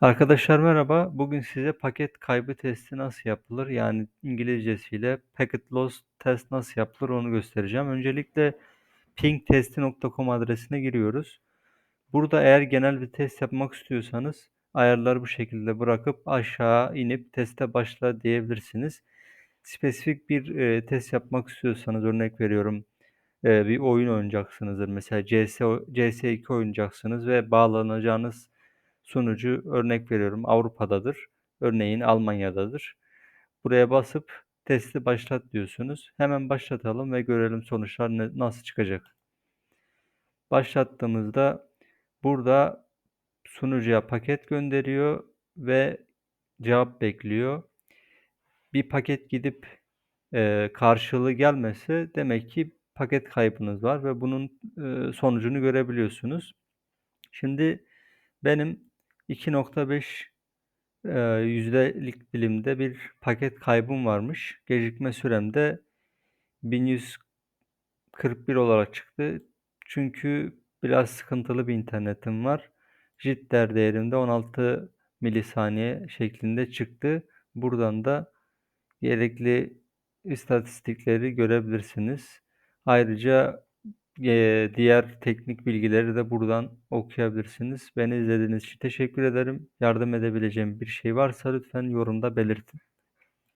Arkadaşlar merhaba. Bugün size paket kaybı testi nasıl yapılır? Yani İngilizcesiyle Packet Loss Test nasıl yapılır onu göstereceğim. Öncelikle pingtesti.com adresine giriyoruz. Burada eğer genel bir test yapmak istiyorsanız ayarları bu şekilde bırakıp aşağı inip teste başla diyebilirsiniz. Spesifik bir e, test yapmak istiyorsanız örnek veriyorum e, bir oyun oynayacaksınızdır. Mesela CS, CS2 oynayacaksınız ve bağlanacağınız Sunucu örnek veriyorum Avrupa'dadır. Örneğin Almanya'dadır. Buraya basıp testi başlat diyorsunuz. Hemen başlatalım ve görelim sonuçlar ne, nasıl çıkacak. Başlattığımızda burada sunucuya paket gönderiyor ve cevap bekliyor. Bir paket gidip e, karşılığı gelmese demek ki paket kaybınız var ve bunun e, sonucunu görebiliyorsunuz. Şimdi benim 2.5 Eee, yüzdelik dilimde bir paket kaybım varmış. Gecikme sürem de 1141 olarak çıktı. Çünkü biraz sıkıntılı bir internetim var. Jitter değerimde 16 milisaniye şeklinde çıktı. Buradan da gerekli istatistikleri görebilirsiniz. Ayrıca Diğer teknik bilgileri de buradan okuyabilirsiniz. Beni izlediğiniz için teşekkür ederim. Yardım edebileceğim bir şey varsa lütfen yorumda belirtin.